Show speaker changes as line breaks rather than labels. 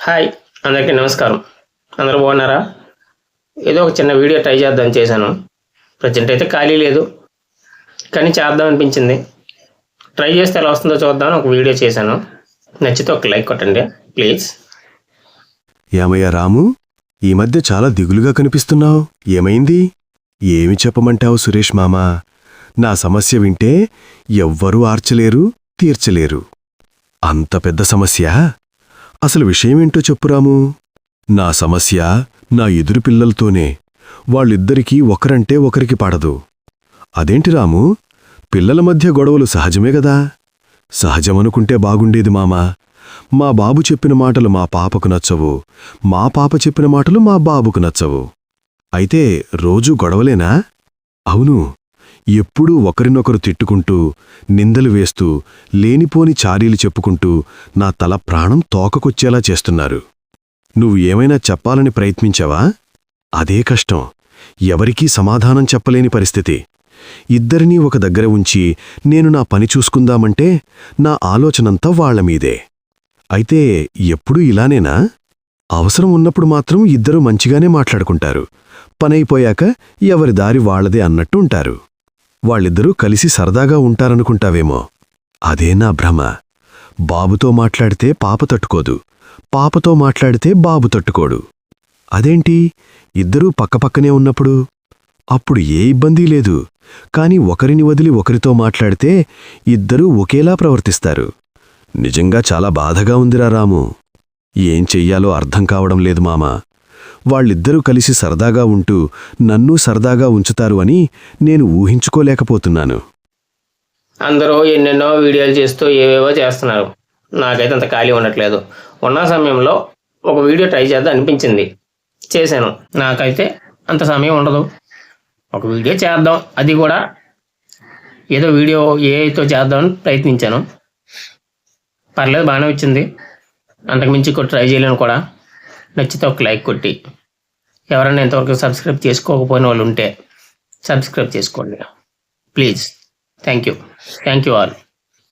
Hi అందరికీ నమస్కారం. అందరూ బాగున్నారా? ఏదో ఒక చిన్న వీడియో ట్రై చేద్దాం చేశాను. ప్రజెంట్ అయితే ఖాళీ లేదు. కానీ చేద్దాం అనిపించింది. ట్రై చేస్తే ఎలా వస్తుందో చూద్దామని ఒక వీడియో చేశాను. నచ్చితే ఒక లైక్ కొట్టండి ప్లీజ్.
ఏమయ్యా రాము? ఈ మధ్య చాలా దిగులుగా కనిపిస్తున్నావు. ఏమైంది? ఏమి చెప్పమంటావు సురేష్ మామా? నా సమస్య వింటే ఎవ్వరూ ఆర్చలేరు తీర్చలేరు. అంత పెద్ద సమస్య? అసలు విషయమేంటో చెప్పురాము నా సమస్య నా ఎదురు పిల్లలతోనే. వాళ్ళిద్దరికీ ఒకరంటే ఒకరికి పడదు. అదేంటి రాము? పిల్లల మధ్య గొడవలు సహజమే గదా? సహజమనుకుంటే బాగుండేది మామా. మా బాబు చెప్పిన మాటలు మా పాపకు నచ్చవు. మా పాప చెప్పిన మాటలు మా బాబుకు నచ్చవు. అయితే రోజూ గొడవలేనా? అవును. ఎప్పుడూ ఒకరినొకరు తిట్టుకుంటూ నిందలు వేస్తూ లేనిపోని చారీలు చెప్పుకుంటూ నా తల ప్రాణం తోకకొచ్చేలా చేస్తున్నారు. నువ్వు ఏమైనా చెప్పాలని ప్రయత్నించావా? అదే కష్టం. ఎవరికీ సమాధానం చెప్పలేని పరిస్థితి. ఇద్దరినీ ఒక దగ్గర ఉంచి నేను నా పని చూసుకుందామంటే నా ఆలోచనంతా వాళ్ళమీదే అయితే ఎప్పుడూ ఇలానేనా? అవసరం ఉన్నప్పుడు మాత్రం ఇద్దరూ మంచిగానే మాట్లాడుకుంటారు. పనైపోయాక ఎవరి దారి వాళ్ళదే అన్నట్టు ఉంటారు. వాళ్ళిద్దరూ కలిసి సరదాగా ఉంటారనుకుంటావేమో. అదే నా భ్రమ. బాబుతో మాట్లాడితే పాప తట్టుకోదు. పాపతో మాట్లాడితే బాబు తట్టుకోడు. అదేంటి? ఇద్దరూ పక్కపక్కనే ఉన్నప్పుడు? అప్పుడు ఏ ఇబ్బందీ లేదు. కాని ఒకరిని వదిలి ఒకరితో మాట్లాడితే ఇద్దరూ ఒకేలా ప్రవర్తిస్తారు. నిజంగా చాలా బాధగా ఉందిరా రాము. ఏం చెయ్యాలో అర్థం కావడం లేదు మామా. వాళ్ళిద్దరూ కలిసి సరదాగా ఉంటూ నన్నూ సరదాగా ఉంచుతారు అని నేను ఊహించుకోలేకపోతున్నాను.
అందరూ ఎన్నెన్నో వీడియోలు చేస్తూ ఏవేవో చేస్తున్నారు. నాకైతే అంత ఖాళీ ఉండట్లేదు. ఉన్న సమయంలో ఒక వీడియో ట్రై చేద్దాం అనిపించింది. చేశాను. నాకైతే అంత సమయం ఉండదు. ఒక వీడియో చేద్దాం. అది కూడా ఏదో వీడియో ఏతో చేద్దామని ప్రయత్నించాను. పర్లేదు బాగానే వచ్చింది. అంతకుమించి కూడా ట్రై చేయలేను కూడా. నచ్చితే ఒక లైక్ కొట్టి. ఎవరైనా ఇంతవరకు సబ్స్క్రైబ్ చేసుకోకపోయిన వాళ్ళు ఉంటే సబ్స్క్రైబ్ చేసుకోండి. Please. Thank you. Thank you all.